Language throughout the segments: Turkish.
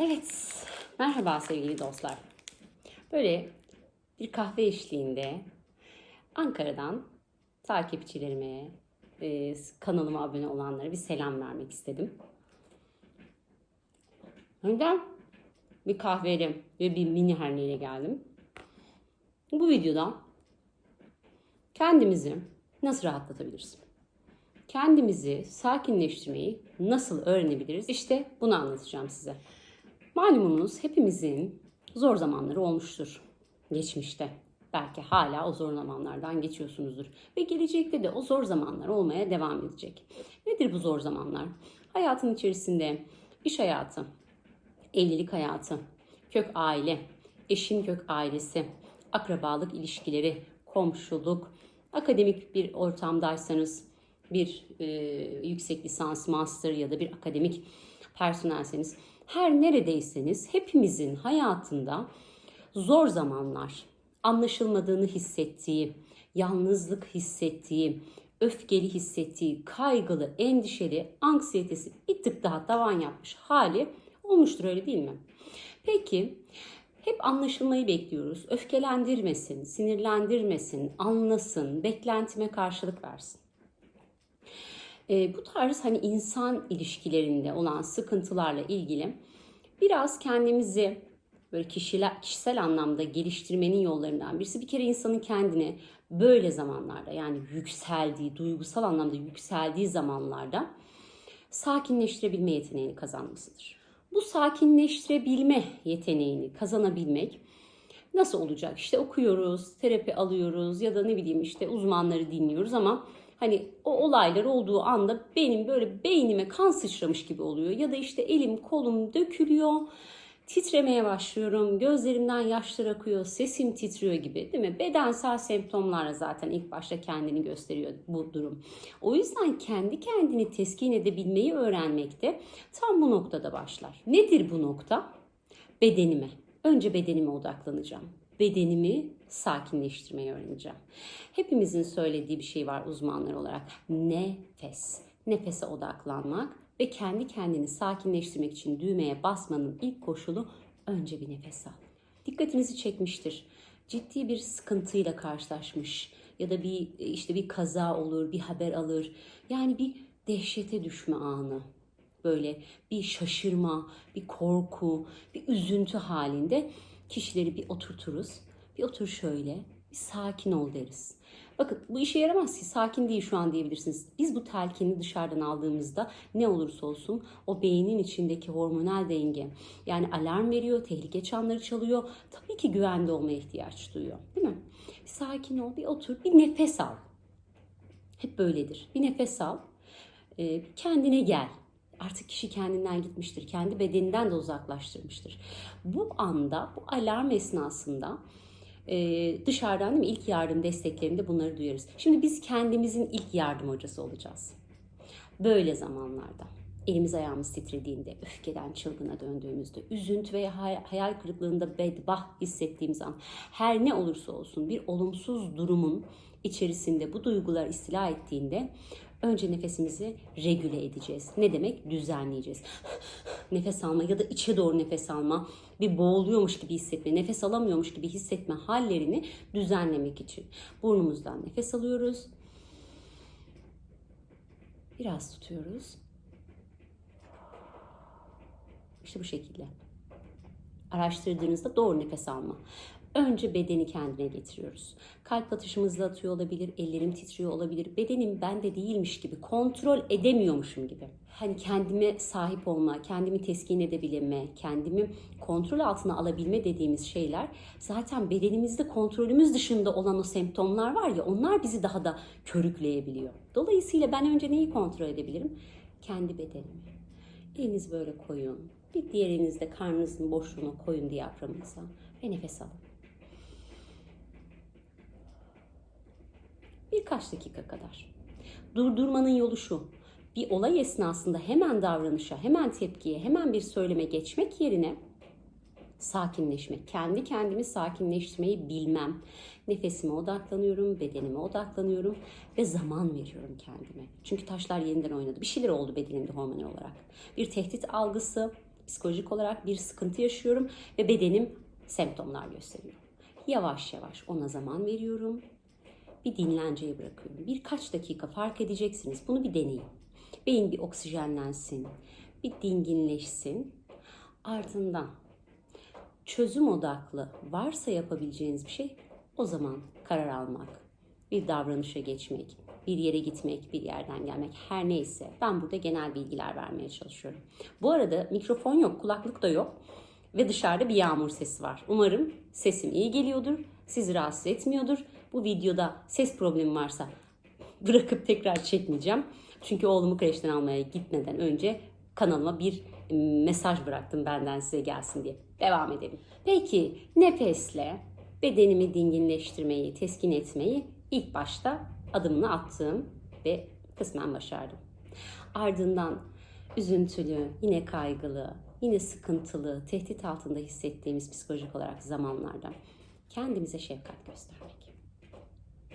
Evet, merhaba sevgili dostlar. Böyle bir kahve eşliğinde Ankara'dan takipçilerime, e, kanalıma abone olanlara bir selam vermek istedim. Önden bir kahveyle ve bir mini herneyle geldim. Bu videoda kendimizi nasıl rahatlatabiliriz? Kendimizi sakinleştirmeyi nasıl öğrenebiliriz? İşte bunu anlatacağım size. Malumunuz hepimizin zor zamanları olmuştur geçmişte. Belki hala o zor zamanlardan geçiyorsunuzdur. Ve gelecekte de o zor zamanlar olmaya devam edecek. Nedir bu zor zamanlar? Hayatın içerisinde iş hayatı, evlilik hayatı, kök aile, eşin kök ailesi, akrabalık ilişkileri, komşuluk, akademik bir ortamdaysanız bir e, yüksek lisans, master ya da bir akademik personelseniz her neredeyseniz hepimizin hayatında zor zamanlar, anlaşılmadığını hissettiği, yalnızlık hissettiği, öfkeli hissettiği, kaygılı, endişeli, anksiyetesi bir tık daha tavan yapmış hali olmuştur öyle değil mi? Peki hep anlaşılmayı bekliyoruz. Öfkelendirmesin, sinirlendirmesin, anlasın, beklentime karşılık versin. E, bu tarz hani insan ilişkilerinde olan sıkıntılarla ilgili biraz kendimizi böyle kişiler, kişisel anlamda geliştirmenin yollarından birisi bir kere insanın kendini böyle zamanlarda yani yükseldiği, duygusal anlamda yükseldiği zamanlarda sakinleştirebilme yeteneğini kazanmasıdır. Bu sakinleştirebilme yeteneğini kazanabilmek nasıl olacak? İşte okuyoruz, terapi alıyoruz ya da ne bileyim işte uzmanları dinliyoruz ama hani o olaylar olduğu anda benim böyle beynime kan sıçramış gibi oluyor ya da işte elim kolum dökülüyor titremeye başlıyorum, gözlerimden yaşlar akıyor, sesim titriyor gibi değil mi? Bedensel semptomlarla zaten ilk başta kendini gösteriyor bu durum. O yüzden kendi kendini teskin edebilmeyi öğrenmekte tam bu noktada başlar. Nedir bu nokta? Bedenime. Önce bedenime odaklanacağım. Bedenimi sakinleştirmeyi öğreneceğim. Hepimizin söylediği bir şey var uzmanlar olarak. Nefes. Nefese odaklanmak ve kendi kendini sakinleştirmek için düğmeye basmanın ilk koşulu önce bir nefes al. Dikkatinizi çekmiştir. Ciddi bir sıkıntıyla karşılaşmış ya da bir işte bir kaza olur, bir haber alır. Yani bir dehşete düşme anı. Böyle bir şaşırma, bir korku, bir üzüntü halinde kişileri bir oturturuz. Bir otur şöyle, bir sakin ol deriz. Bakın bu işe yaramaz ki sakin değil şu an diyebilirsiniz. Biz bu telkini dışarıdan aldığımızda ne olursa olsun o beynin içindeki hormonal denge yani alarm veriyor, tehlike çanları çalıyor. Tabii ki güvende olmaya ihtiyaç duyuyor değil mi? Bir sakin ol, bir otur, bir nefes al. Hep böyledir. Bir nefes al, e, kendine gel. Artık kişi kendinden gitmiştir, kendi bedeninden de uzaklaştırmıştır. Bu anda, bu alarm esnasında e, dışarıdan değil mi, ilk yardım desteklerinde bunları duyarız. Şimdi biz kendimizin ilk yardım hocası olacağız. Böyle zamanlarda elimiz ayağımız titrediğinde, öfkeden çılgına döndüğümüzde, üzüntü veya hayal kırıklığında bedbah hissettiğimiz an her ne olursa olsun bir olumsuz durumun içerisinde bu duygular istila ettiğinde önce nefesimizi regüle edeceğiz. Ne demek? Düzenleyeceğiz. nefes alma ya da içe doğru nefes alma, bir boğuluyormuş gibi hissetme, nefes alamıyormuş gibi hissetme hallerini düzenlemek için. Burnumuzdan nefes alıyoruz. Biraz tutuyoruz. İşte bu şekilde. Araştırdığınızda doğru nefes alma. Önce bedeni kendine getiriyoruz. Kalp atışımızla atıyor olabilir, ellerim titriyor olabilir. Bedenim bende değilmiş gibi, kontrol edemiyormuşum gibi. Hani kendime sahip olma, kendimi teskin edebilme, kendimi kontrol altına alabilme dediğimiz şeyler zaten bedenimizde kontrolümüz dışında olan o semptomlar var ya onlar bizi daha da körükleyebiliyor. Dolayısıyla ben önce neyi kontrol edebilirim? Kendi bedenimi. Eliniz böyle koyun. Bir diğer elinizde karnınızın boşluğuna koyun diyaframınıza ve nefes alın. Birkaç dakika kadar. Durdurmanın yolu şu. Bir olay esnasında hemen davranışa, hemen tepkiye, hemen bir söyleme geçmek yerine sakinleşmek, kendi kendimi sakinleştirmeyi bilmem. Nefesime odaklanıyorum, bedenime odaklanıyorum ve zaman veriyorum kendime. Çünkü taşlar yeniden oynadı. Bir şeyler oldu bedenimde hormonal olarak. Bir tehdit algısı Psikolojik olarak bir sıkıntı yaşıyorum ve bedenim semptomlar gösteriyor. Yavaş yavaş ona zaman veriyorum. Bir dinlenceye bırakıyorum. Birkaç dakika fark edeceksiniz. Bunu bir deneyin. Beyin bir oksijenlensin, bir dinginleşsin. Ardından çözüm odaklı varsa yapabileceğiniz bir şey o zaman karar almak, bir davranışa geçmek, bir yere gitmek, bir yerden gelmek her neyse. Ben burada genel bilgiler vermeye çalışıyorum. Bu arada mikrofon yok, kulaklık da yok ve dışarıda bir yağmur sesi var. Umarım sesim iyi geliyordur, sizi rahatsız etmiyordur. Bu videoda ses problemi varsa bırakıp tekrar çekmeyeceğim. Çünkü oğlumu kreşten almaya gitmeden önce kanalıma bir mesaj bıraktım benden size gelsin diye. Devam edelim. Peki nefesle bedenimi dinginleştirmeyi, teskin etmeyi ilk başta adımını attım ve kısmen başardım. Ardından üzüntülü, yine kaygılı, yine sıkıntılı, tehdit altında hissettiğimiz psikolojik olarak zamanlarda kendimize şefkat göstermek.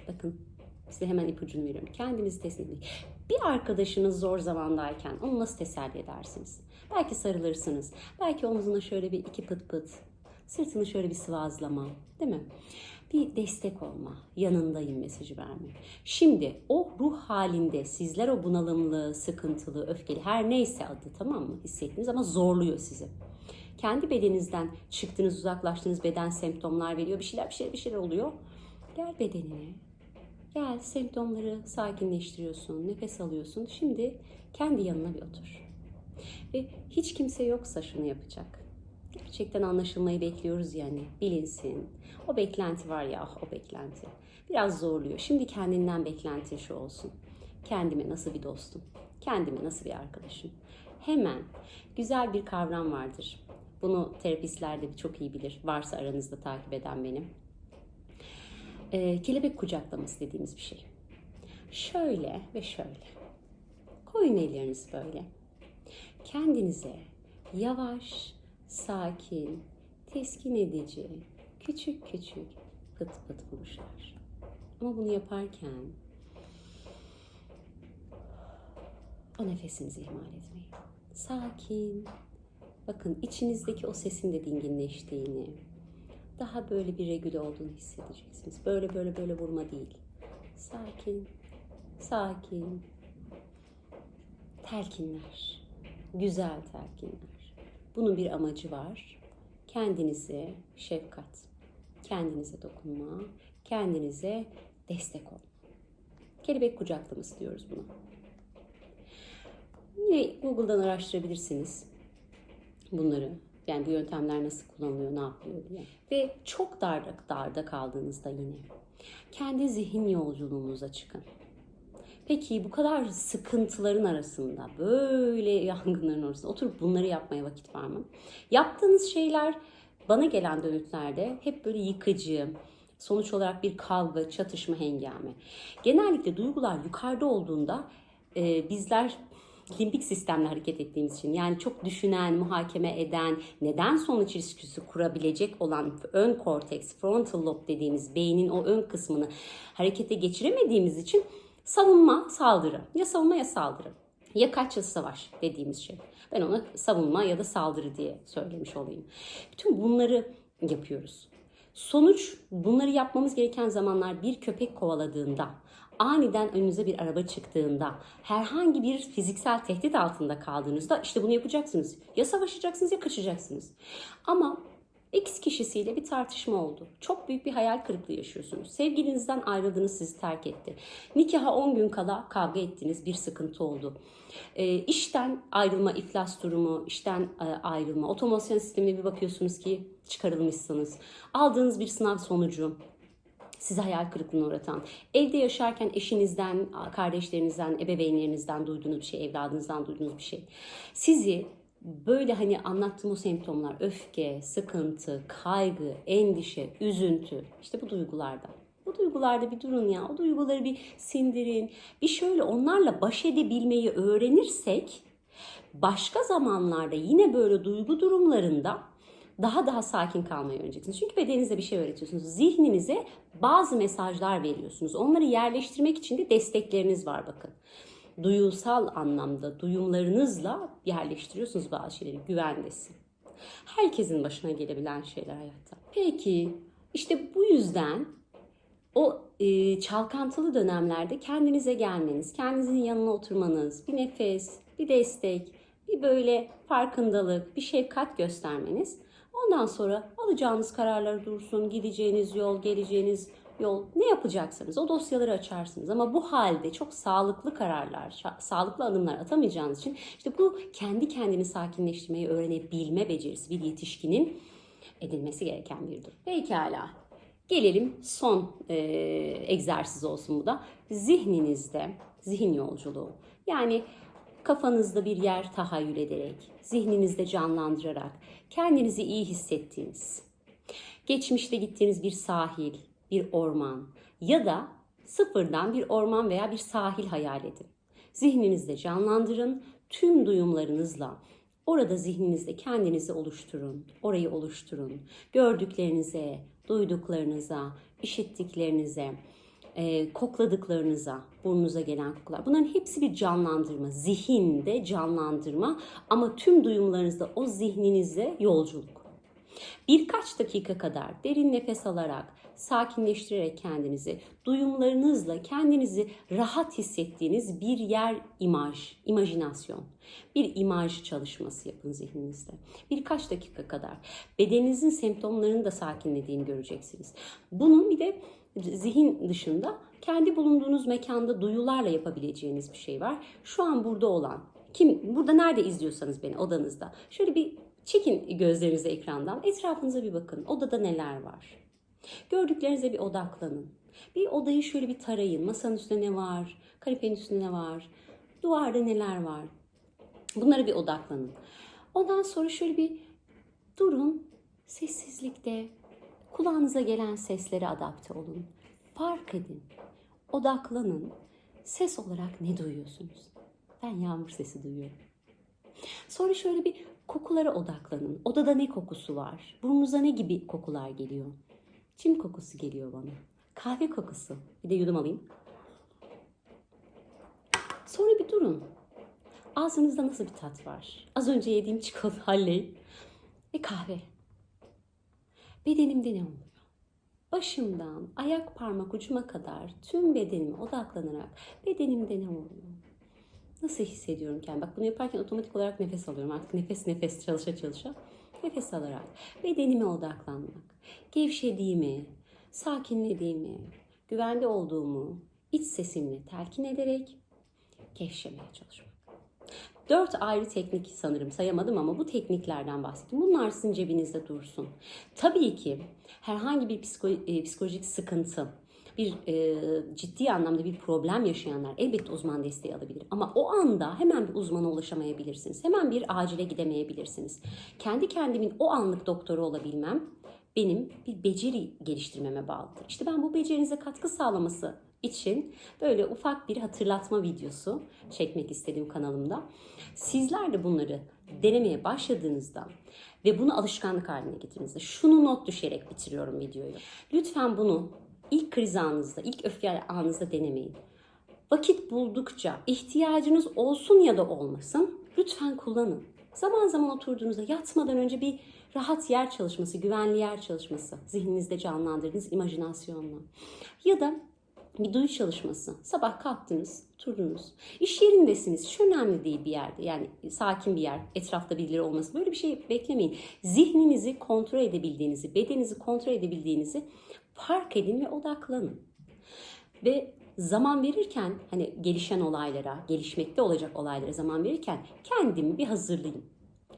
Bakın size hemen ipucunu veriyorum. Kendimizi teslim etmek. Bir arkadaşınız zor zamandayken onu nasıl teselli edersiniz? Belki sarılırsınız. Belki omzuna şöyle bir iki pıt pıt. Sırtını şöyle bir sıvazlama. Değil mi? Bir destek olma. Yanındayım mesajı verme. Şimdi o ruh halinde sizler o bunalımlı, sıkıntılı, öfkeli her neyse adı tamam mı hissettiniz ama zorluyor sizi. Kendi bedeninizden çıktığınız, uzaklaştığınız beden semptomlar veriyor. Bir şeyler, bir şeyler, bir şeyler oluyor. Gel bedenine. Gel semptomları sakinleştiriyorsun, nefes alıyorsun. Şimdi kendi yanına bir otur. Ve hiç kimse yoksa şunu yapacak. Gerçekten anlaşılmayı bekliyoruz yani. Bilinsin. O beklenti var ya, o beklenti. Biraz zorluyor. Şimdi kendinden beklentin şu olsun. Kendime nasıl bir dostum? Kendime nasıl bir arkadaşım? Hemen güzel bir kavram vardır. Bunu terapistler de çok iyi bilir. Varsa aranızda takip eden benim. Ee, kelebek kucaklaması dediğimiz bir şey. Şöyle ve şöyle. Koyun ellerinizi böyle. Kendinize yavaş, sakin, teskin edici, küçük küçük pıt pıt vuruşlar. Ama bunu yaparken o nefesinizi ihmal etmeyin. Sakin. Bakın içinizdeki o sesin de dinginleştiğini, daha böyle bir regüle olduğunu hissedeceksiniz. Böyle böyle böyle vurma değil. Sakin, sakin. Telkinler, güzel telkinler. Bunun bir amacı var. Kendinize şefkat, kendinize dokunma, kendinize destek ol. Kelebek kucaklaması diyoruz buna. Yine Google'dan araştırabilirsiniz bunları. Yani bu yöntemler nasıl kullanılıyor, ne yapılıyor diye. Ve çok darda, darda kaldığınızda yine kendi zihin yolculuğunuza çıkın. Peki bu kadar sıkıntıların arasında, böyle yangınların arasında oturup bunları yapmaya vakit var mı? Yaptığınız şeyler bana gelen dönütlerde hep böyle yıkıcı, sonuç olarak bir kavga, çatışma hengame. Genellikle duygular yukarıda olduğunda e, bizler limbik sistemle hareket ettiğimiz için yani çok düşünen, muhakeme eden, neden sonuç ilişkisi kurabilecek olan ön korteks, frontal lob dediğimiz beynin o ön kısmını harekete geçiremediğimiz için savunma, saldırı. Ya savunma ya saldırı. Ya kaç ya savaş dediğimiz şey. Ben ona savunma ya da saldırı diye söylemiş olayım. Bütün bunları yapıyoruz. Sonuç bunları yapmamız gereken zamanlar bir köpek kovaladığında, aniden önünüze bir araba çıktığında, herhangi bir fiziksel tehdit altında kaldığınızda işte bunu yapacaksınız. Ya savaşacaksınız ya kaçacaksınız. Ama X kişisiyle bir tartışma oldu. Çok büyük bir hayal kırıklığı yaşıyorsunuz. Sevgilinizden ayrıldınız, sizi terk etti. Nikaha 10 gün kala kavga ettiniz, bir sıkıntı oldu. E, işten ayrılma, iflas durumu, işten e, ayrılma, otomasyon sistemine bir bakıyorsunuz ki çıkarılmışsınız. Aldığınız bir sınav sonucu, sizi hayal kırıklığına uğratan, evde yaşarken eşinizden, kardeşlerinizden, ebeveynlerinizden duyduğunuz bir şey, evladınızdan duyduğunuz bir şey. Sizi böyle hani anlattığım o semptomlar, öfke, sıkıntı, kaygı, endişe, üzüntü, işte bu duygulardan. Bu duygularda bir durun ya, o duyguları bir sindirin. Bir şöyle onlarla baş edebilmeyi öğrenirsek, başka zamanlarda yine böyle duygu durumlarında daha daha sakin kalmayı öğreneceksiniz. Çünkü bedeninize bir şey öğretiyorsunuz. Zihninize bazı mesajlar veriyorsunuz. Onları yerleştirmek için de destekleriniz var bakın. duyusal anlamda duyumlarınızla yerleştiriyorsunuz bazı şeyleri güvendesin. Herkesin başına gelebilen şeyler hayatta. Peki işte bu yüzden o e, çalkantılı dönemlerde kendinize gelmeniz, kendinizin yanına oturmanız, bir nefes, bir destek, bir böyle farkındalık, bir şefkat göstermeniz. Ondan sonra alacağınız kararlar dursun, gideceğiniz yol, geleceğiniz yol ne yapacaksanız o dosyaları açarsınız. Ama bu halde çok sağlıklı kararlar, sağlıklı adımlar atamayacağınız için işte bu kendi kendini sakinleştirmeyi öğrenebilme becerisi bir yetişkinin edilmesi gereken bir durum. Pekala. Gelelim son e, egzersiz olsun bu da. Zihninizde, zihin yolculuğu. Yani kafanızda bir yer tahayyül ederek, zihninizde canlandırarak, kendinizi iyi hissettiğiniz, geçmişte gittiğiniz bir sahil, bir orman ya da sıfırdan bir orman veya bir sahil hayal edin. Zihninizde canlandırın, tüm duyumlarınızla orada zihninizde kendinizi oluşturun, orayı oluşturun. Gördüklerinize, duyduklarınıza, işittiklerinize, e, kokladıklarınıza, burnunuza gelen kokular. Bunların hepsi bir canlandırma, zihinde canlandırma ama tüm duyumlarınızda o zihninize yolculuk. Birkaç dakika kadar derin nefes alarak, sakinleştirerek kendinizi, duyumlarınızla kendinizi rahat hissettiğiniz bir yer imaj, imajinasyon. Bir imaj çalışması yapın zihninizde. Birkaç dakika kadar bedeninizin semptomlarını da sakinlediğini göreceksiniz. Bunun bir de zihin dışında kendi bulunduğunuz mekanda duyularla yapabileceğiniz bir şey var. Şu an burada olan, kim burada nerede izliyorsanız beni odanızda. Şöyle bir çekin gözlerinizi ekrandan. Etrafınıza bir bakın. Odada neler var? Gördüklerinize bir odaklanın. Bir odayı şöyle bir tarayın. Masanın üstünde ne var? Kanepenin üstünde ne var? Duvarda neler var? Bunlara bir odaklanın. Ondan sonra şöyle bir durun. Sessizlikte kulağınıza gelen seslere adapte olun. Fark edin. Odaklanın. Ses olarak ne duyuyorsunuz? Ben yağmur sesi duyuyorum. Sonra şöyle bir kokulara odaklanın. Odada ne kokusu var? Burnunuza ne gibi kokular geliyor? Çim kokusu geliyor bana. Kahve kokusu. Bir de yudum alayım. Sonra bir durun. Ağzınızda nasıl bir tat var? Az önce yediğim çikolata halley ve kahve. Bedenimde ne oluyor? Başımdan ayak parmak ucuma kadar tüm bedenime odaklanarak bedenimde ne oluyor? Nasıl hissediyorum kendimi? Bak bunu yaparken otomatik olarak nefes alıyorum. Artık nefes nefes çalışa çalışa nefes alarak bedenime odaklanmak. Gevşediğimi, sakinlediğimi, güvende olduğumu iç sesimle telkin ederek gevşemeye çalışmak. Dört ayrı teknik sanırım sayamadım ama bu tekniklerden bahsettim. Bunlar sizin cebinizde dursun. Tabii ki herhangi bir e, psikolojik sıkıntı, bir e, ciddi anlamda bir problem yaşayanlar elbette uzman desteği alabilir. Ama o anda hemen bir uzmana ulaşamayabilirsiniz. Hemen bir acile gidemeyebilirsiniz. Kendi kendimin o anlık doktoru olabilmem benim bir beceri geliştirmeme bağlıdır. İşte ben bu becerinize katkı sağlaması için böyle ufak bir hatırlatma videosu çekmek istedim kanalımda. Sizler de bunları denemeye başladığınızda ve bunu alışkanlık haline getirdiğinizde şunu not düşerek bitiriyorum videoyu. Lütfen bunu ilk kriz anınızda, ilk öfke anınızda denemeyin. Vakit buldukça ihtiyacınız olsun ya da olmasın lütfen kullanın. Zaman zaman oturduğunuzda yatmadan önce bir rahat yer çalışması, güvenli yer çalışması zihninizde canlandırdığınız imajinasyonla. Ya da bir duyu çalışması. Sabah kalktınız, oturdunuz. İş yerindesiniz. Hiç önemli değil bir yerde. Yani sakin bir yer, etrafta birileri olması. Böyle bir şey beklemeyin. Zihninizi kontrol edebildiğinizi, bedeninizi kontrol edebildiğinizi fark edin ve odaklanın. Ve zaman verirken hani gelişen olaylara, gelişmekte olacak olaylara zaman verirken kendimi bir hazırlayayım.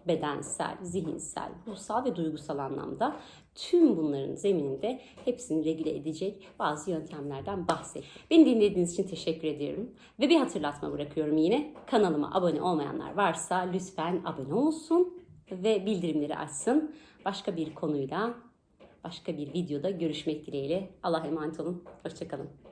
Bedensel, zihinsel, ruhsal ve duygusal anlamda tüm bunların zemininde hepsini regüle edecek bazı yöntemlerden bahsettim. Beni dinlediğiniz için teşekkür ediyorum. Ve bir hatırlatma bırakıyorum yine. Kanalıma abone olmayanlar varsa lütfen abone olsun ve bildirimleri açsın. Başka bir konuyla, başka bir videoda görüşmek dileğiyle. Allah'a emanet olun. Hoşçakalın.